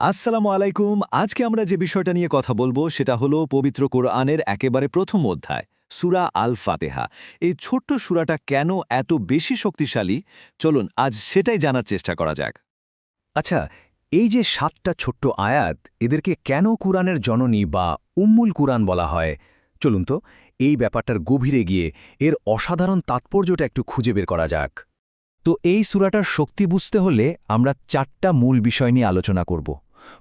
আসসালামু আলাইকুম। আজকে আমরা যে বিষয়টা নিয়ে কথা বলব সেটা হলো পবিত্র কোরআনের একেবারে প্রথম অধ্যায়, সুরা আল ফাতেহা এই ছোট্ট সুরাটা কেন এত বেশি শক্তিশালী? চলুন, আজ সেটাই জানার চেষ্টা করা যাক। আচ্ছা এই যে সাতটা ছোট্ট আয়াত, এদেরকে কেন কুরআনের জননী বা উম্মুল কুরআন বলা হয়? চলুন তো, এই ব্যাপারটার গভীরে গিয়ে এর অসাধারণ তাৎপর্যটা একটু খুঁজে বের করা যাক। তো এই সুরাটার শক্তি বুঝতে হলে আমরা চারটা মূল বিষয় নিয়ে আলোচনা করব।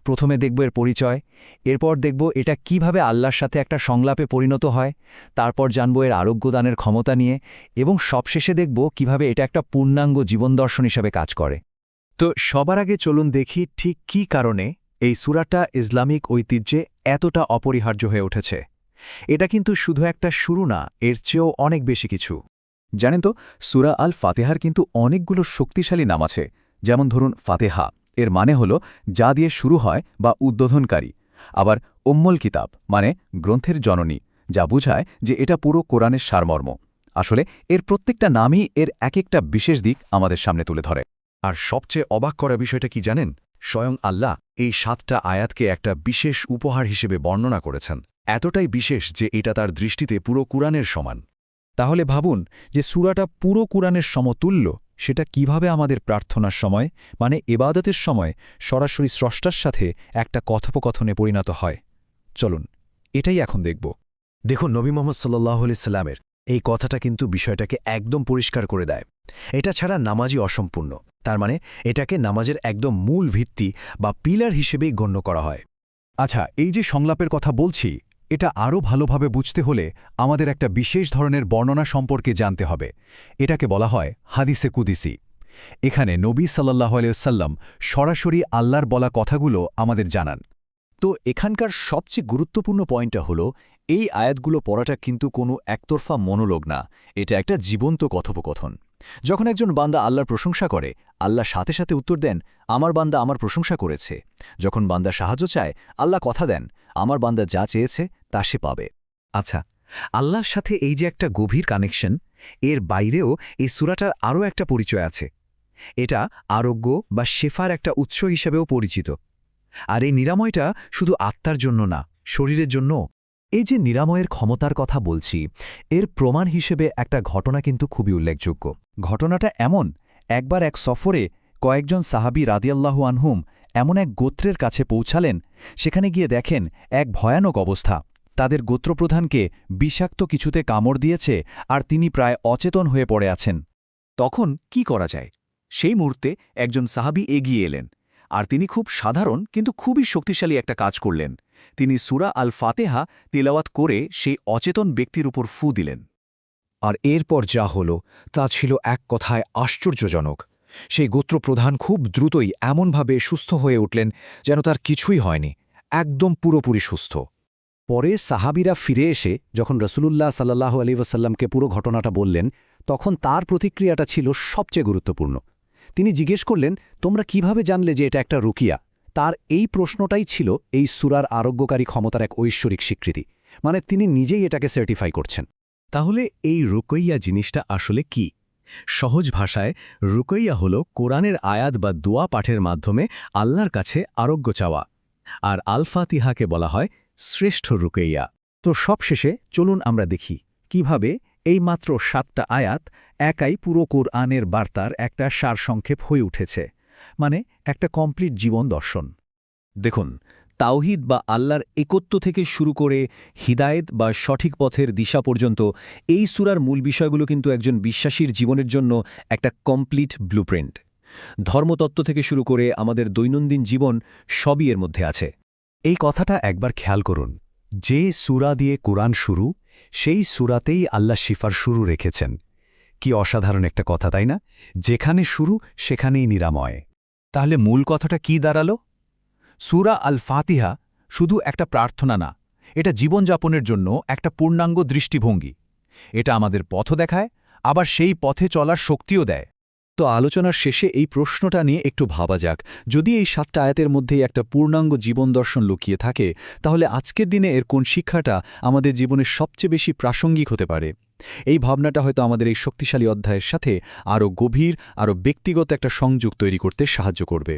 প্রথমে দেখব এর পরিচয়, এরপর দেখব এটা কীভাবে আল্লাহর সাথে একটা সংলাপে পরিণত হয়, তারপর জানব এর আরোগ্যদানের ক্ষমতা নিয়ে, এবং সবশেষে দেখব কীভাবে এটা একটা পূর্ণাঙ্গ জীবন দর্শন হিসাবে কাজ করে। তো সবার আগে চলুন দেখি ঠিক কী কারণে এই সুরাটা ইসলামিক ঐতিহ্যে এতটা অপরিহার্য হয়ে উঠেছে। এটা কিন্তু শুধু একটা শুরু না, এর চেয়েও অনেক বেশি কিছু। জানেন তো, সুরা আল ফাতেহার কিন্তু অনেকগুলো শক্তিশালী নাম আছে, যেমন ধরুন ফাতেহা। এর মানে হল যা দিয়ে শুরু হয় বা উদ্বোধনকারী। আবার উম্মল কিতাব মানে গ্রন্থের জননী, যা বুঝায় যে এটা পুরো কোরআনের সারমর্ম। আসলে এর প্রত্যেকটা নামই এর এক একটা বিশেষ দিক আমাদের সামনে তুলে ধরে। আর সবচেয়ে অবাক করা বিষয়টা কি জানেন? স্বয়ং আল্লাহ এই সাতটা আয়াতকে একটা বিশেষ উপহার হিসেবে বর্ণনা করেছেন। এতটাই বিশেষ যে এটা তার দৃষ্টিতে পুরো কুরআনের সমান। তাহলে ভাবুন যে সুরাটা পুরো কুরআনের সমতুল্য সেটা কীভাবে আমাদের প্রার্থনার সময় মানে এবাদতের সময়, সরাসরি স্রষ্টার সাথে একটা কথোপকথনে পরিণত হয়? চলুন, এটাই এখন দেখব। দেখুন, নবী মোহাম্মদ সাল্লাহ সাল্লামের এই কথাটা কিন্তু বিষয়টাকে একদম পরিষ্কার করে দেয়। এটা ছাড়া নামাজই অসম্পূর্ণ। তার মানে এটাকে নামাজের একদম মূল ভিত্তি বা পিলার হিসেবেই গণ্য করা হয়। আচ্ছা এই যে সংলাপের কথা বলছি এটা আরও ভালোভাবে বুঝতে হলে আমাদের একটা বিশেষ ধরনের বর্ণনা সম্পর্কে জানতে হবে। এটাকে বলা হয় হাদিসে কুদিসি। এখানে নবী সাল্লাহ আলিয়াল্লাম সরাসরি আল্লাহর বলা কথাগুলো আমাদের জানান। তো এখানকার সবচেয়ে গুরুত্বপূর্ণ পয়েন্টটা হলো, এই আয়াতগুলো পড়াটা কিন্তু কোনো একতরফা মনোলোগ না, এটা একটা জীবন্ত কথোপকথন। যখন একজন বান্দা আল্লাহর প্রশংসা করে, আল্লাহ সাথে সাথে উত্তর দেন, আমার বান্দা আমার প্রশংসা করেছে। যখন বান্দা সাহায্য চায়, আল্লাহ কথা দেন আমার বান্দা যা চেয়েছে, তা সে পাবে। আচ্ছা আল্লাহর সাথে এই যে একটা গভীর কানেকশন এর বাইরেও এই সুরাটার আরও একটা পরিচয় আছে। এটা আরোগ্য বা শেফার একটা উৎস হিসেবেও পরিচিত। আর এই নিরাময়টা শুধু আত্মার জন্য না, শরীরের জন্য এই যে নিরাময়ের ক্ষমতার কথা বলছি, এর প্রমাণ হিসেবে একটা ঘটনা কিন্তু খুবই উল্লেখযোগ্য। ঘটনাটা এমন, একবার এক সফরে কয়েকজন সাহাবি রাদিয়াল্লাহু আনহুম এমন এক গোত্রের কাছে পৌঁছালেন, সেখানে গিয়ে দেখেন এক ভয়ানক অবস্থা। তাদের গোত্রপ্রধানকে বিষাক্ত কিছুতে কামড় দিয়েছে আর তিনি প্রায় অচেতন হয়ে পড়ে আছেন। তখন কি করা যায়? সেই মুহূর্তে একজন সাহাবি এগিয়ে এলেন আর তিনি খুব সাধারণ কিন্তু খুবই শক্তিশালী একটা কাজ করলেন। তিনি সুরা আল ফাতেহা তেলাওয়াত করে সেই অচেতন ব্যক্তির উপর ফু দিলেন। আর এরপর যা হল তা ছিল এক কথায় আশ্চর্যজনক। সেই গোত্রপ্রধান খুব দ্রুতই এমনভাবে সুস্থ হয়ে উঠলেন যেন তার কিছুই হয়নি, একদম পুরোপুরি সুস্থ। পরে সাহাবিরা ফিরে এসে যখন রসুলুল্লাহ সাল্লাহ আলী ওয়াসাল্লামকে পুরো ঘটনাটা বললেন, তখন তার প্রতিক্রিয়াটা ছিল সবচেয়ে গুরুত্বপূর্ণ। তিনি জিজ্ঞেস করলেন, তোমরা কীভাবে জানলে যে এটা একটা রুকিয়া? তার এই প্রশ্নটাই ছিল এই সুরার আরোগ্যকারী ক্ষমতার এক ঐশ্বরিক স্বীকৃতি মানে তিনি নিজেই এটাকে সার্টিফাই করছেন। তাহলে এই রুকইয়া জিনিসটা আসলে কি? সহজ ভাষায় রুকইয়া হল কোরআনের আয়াত বা দোয়া পাঠের মাধ্যমে আল্লাহর কাছে আরোগ্য চাওয়া। আর আলফাতিহাকে বলা হয় শ্রেষ্ঠ রুকইয়া। তো সবশেষে চলুন আমরা দেখি কীভাবে এই মাত্র সাতটা আয়াত একাই পুরো কোরআনের বার্তার একটা সারসংক্ষেপ হয়ে উঠেছে। মানে একটা কমপ্লিট জীবন দর্শন। দেখুন তাওহিদ বা আল্লাহর একত্ব থেকে শুরু করে হিদায়েত বা সঠিক পথের দিশা পর্যন্ত এই সুরার মূল বিষয়গুলো কিন্তু একজন বিশ্বাসীর জীবনের জন্য একটা কমপ্লিট ব্লুপ্রিন্ট। ধর্মতত্ত্ব থেকে শুরু করে আমাদের দৈনন্দিন জীবন সবই এর মধ্যে আছে। এই কথাটা একবার খেয়াল করুন, যে সুরা দিয়ে কোরআন শুরু, সেই সুরাতেই আল্লাহ শিফার শুরু রেখেছেন। কি অসাধারণ একটা কথা, তাই না? যেখানে শুরু, সেখানেই নিরাময়। তাহলে মূল কথাটা কি দাঁড়াল? সুরা আল ফাতিহা শুধু একটা প্রার্থনা না, এটা জীবনযাপনের জন্য একটা পূর্ণাঙ্গ দৃষ্টিভঙ্গি। এটা আমাদের পথ দেখায়, আবার সেই পথে চলার শক্তিও দেয়। তো আলোচনার শেষে এই প্রশ্নটা নিয়ে একটু ভাবা যাক। যদি এই সাতটা আয়াতের মধ্যেই একটা পূর্ণাঙ্গ জীবন দর্শন লুকিয়ে থাকে, তাহলে আজকের দিনে এর কোন শিক্ষাটা আমাদের জীবনের সবচেয়ে বেশি প্রাসঙ্গিক হতে পারে? এই ভাবনাটা হয়তো আমাদের এই শক্তিশালী অধ্যায়ের সাথে আরও গভীর, আরও ব্যক্তিগত একটা সংযোগ তৈরি করতে সাহায্য করবে।